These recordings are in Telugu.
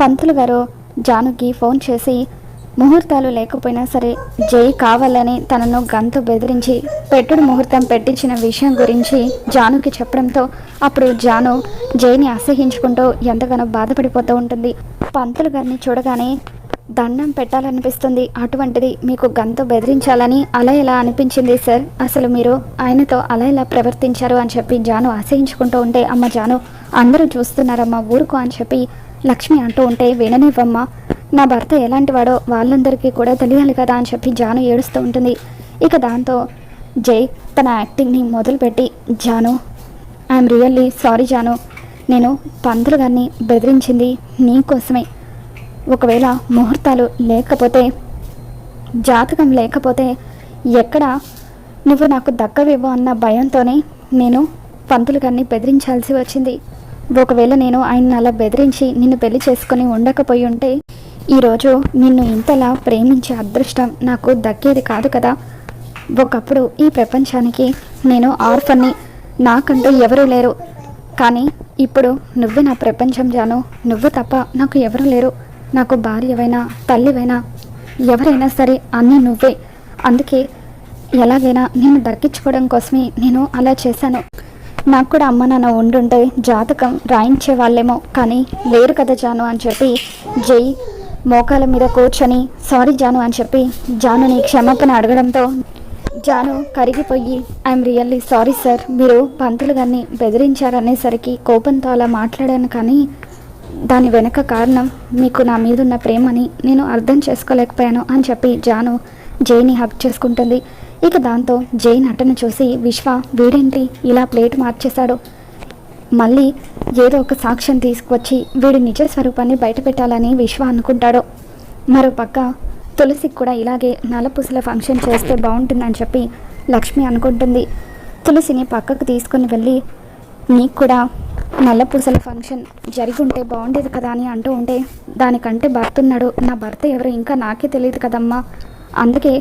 పంతులు గారు జానుకి ఫోన్ చేసి ముహూర్తాలు లేకపోయినా సరే జై కావాలని తనను గంతు బెదిరించి పెట్టుడు ముహూర్తం పెట్టించిన విషయం గురించి జానుకి చెప్పడంతో అప్పుడు జాను జైని అసహించుకుంటూ ఎంతగానో బాధపడిపోతూ ఉంటుంది. పంతులు గారిని చూడగానే దండం పెట్టాలనిపిస్తుంది. అటువంటిది మీకు గంతు బెదిరించాలని అలా ఎలా అనిపించింది సార్? అసలు మీరు ఆయనతో అలా ఎలా ప్రవర్తించారు? అని చెప్పి జాను అసహించుకుంటూ ఉంటే అమ్మ జాను అందరూ చూస్తున్నారమ్మ ఊరుకు అని చెప్పి లక్ష్మి అంటూ ఉంటే విననివ్వమ్మా నా భర్త ఎలాంటి వాడో వాళ్ళందరికీ కూడా తెలియాలి కదా అని చెప్పి జాను ఏడుస్తూ ఉంటుంది. ఇక దాంతో జై తన యాక్టింగ్ని మొదలుపెట్టి Janu I'm really sorry Janu. నేను పంతులు గారిని బెదిరించింది నీకోసమే ఒకవేళ ముహూర్తాలు లేకపోతే జాతకం లేకపోతే ఎక్కడ నువ్వు నాకు దక్కవేవో అన్న భయంతోనే నేను పంతులు గారిని బెదిరించాల్సి వచ్చింది. ఒకవేళ నేను ఆయన అలా బెదిరించి నిన్ను పెళ్ళి చేసుకుని ఉండకపోయి ఉంటే ఈరోజు నిన్ను ఇంతలా ప్రేమించే అదృష్టం నాకు దక్కేది కాదు కదా. ఒకప్పుడు ఈ ప్రపంచానికి నేను ఆర్ఫన్ని నాకంటూ ఎవరూ లేరు. కానీ ఇప్పుడు నువ్వే నా ప్రపంచం జాను. నువ్వు తప్ప నాకు ఎవరు లేరు. నాకు భార్యవైనా తల్లివైనా ఎవరైనా సరే అన్నీ నువ్వే. అందుకే ఎలాగైనా నేను దక్కించుకోవడం కోసమే నేను అలా చేశాను. నాకు కూడా అమ్మ నాన్న ఉండుంటే జాతకం రాయించే వాళ్ళేమో కానీ లేరు కదా జాను అని చెప్పి జై మోకాల మీద కూర్చొని సారీ జాను అని చెప్పి జానుని క్షమాపణ అడగడంతో జాను కరిగిపోయి ఐఎమ్ రియల్లీ సారీ సార్ మీరు పంతులు గారిని బెదిరించారనేసరికి కోపంతో అలా మాట్లాడాను కానీ దాని వెనక కారణం మీకు నా మీద ఉన్న ప్రేమని నేను అర్థం చేసుకోలేకపోయాను అని చెప్పి జాను జైని హక్ చేసుకుంటుంది. ఇక దాంతో జై నటన చూసి విశ్వ వీడేంటి? ఇలా ప్లేట్ మార్చేశాడు. మళ్ళీ ఏదో ఒక సాక్ష్యం తీసుకువచ్చి వీడి నిజ స్వరూపాన్ని బయటపెట్టాలని విశ్వ అనుకుంటాడు. మరోపక్క తులసికి కూడా ఇలాగే నలపూసల ఫంక్షన్ చేస్తే బాగుంటుందని చెప్పి లక్ష్మి అనుకుంటుంది. తులసిని పక్కకు తీసుకుని వెళ్ళి నీకు కూడా నల్లపూసల ఫంక్షన్ జరిగి ఉంటే బాగుండేది కదా అని అంటూ ఉంటే దానికంటే భర్త ఉన్నాడు. నా భర్త ఎవరు ఇంకా నాకే తెలియదు కదమ్మా. అందుకే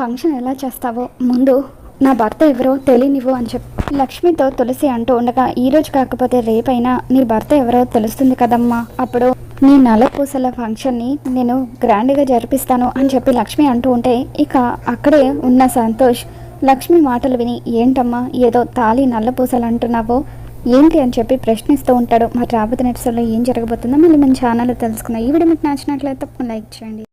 ఫంక్షన్ ఎలా చేస్తావో ముందు నా భర్త ఎవరో తెలియనివ్వు అని చెప్పి. లక్ష్మితో తులసి అంటూ ఉండగా ఈ రోజు కాకపోతే రేపైనా నీ భర్త ఎవరో తెలుస్తుంది కదమ్మా. అప్పుడు నీ నల్లపూసల ఫంక్షన్ని నేను గ్రాండ్గా జరిపిస్తాను అని చెప్పి లక్ష్మి అంటూ ఉంటే ఇక అక్కడే ఉన్న సంతోష్ లక్ష్మి మాటలు విని ఏంటమ్మా ఏదో తాళి నల్లపూసలు అంటున్నావో? ఏంటి? అని చెప్పి ప్రశ్నిస్తూ ఉంటాడు. మరి రాబోతున్న ఎపిసోడ్లో ఏం జరగబోతుందో మళ్ళీ మన ఛానల్ తెలుసుకుందాం. ఈ వీడియో మీకు నచ్చినట్లయితే తప్పకుండా లైక్ చేయండి.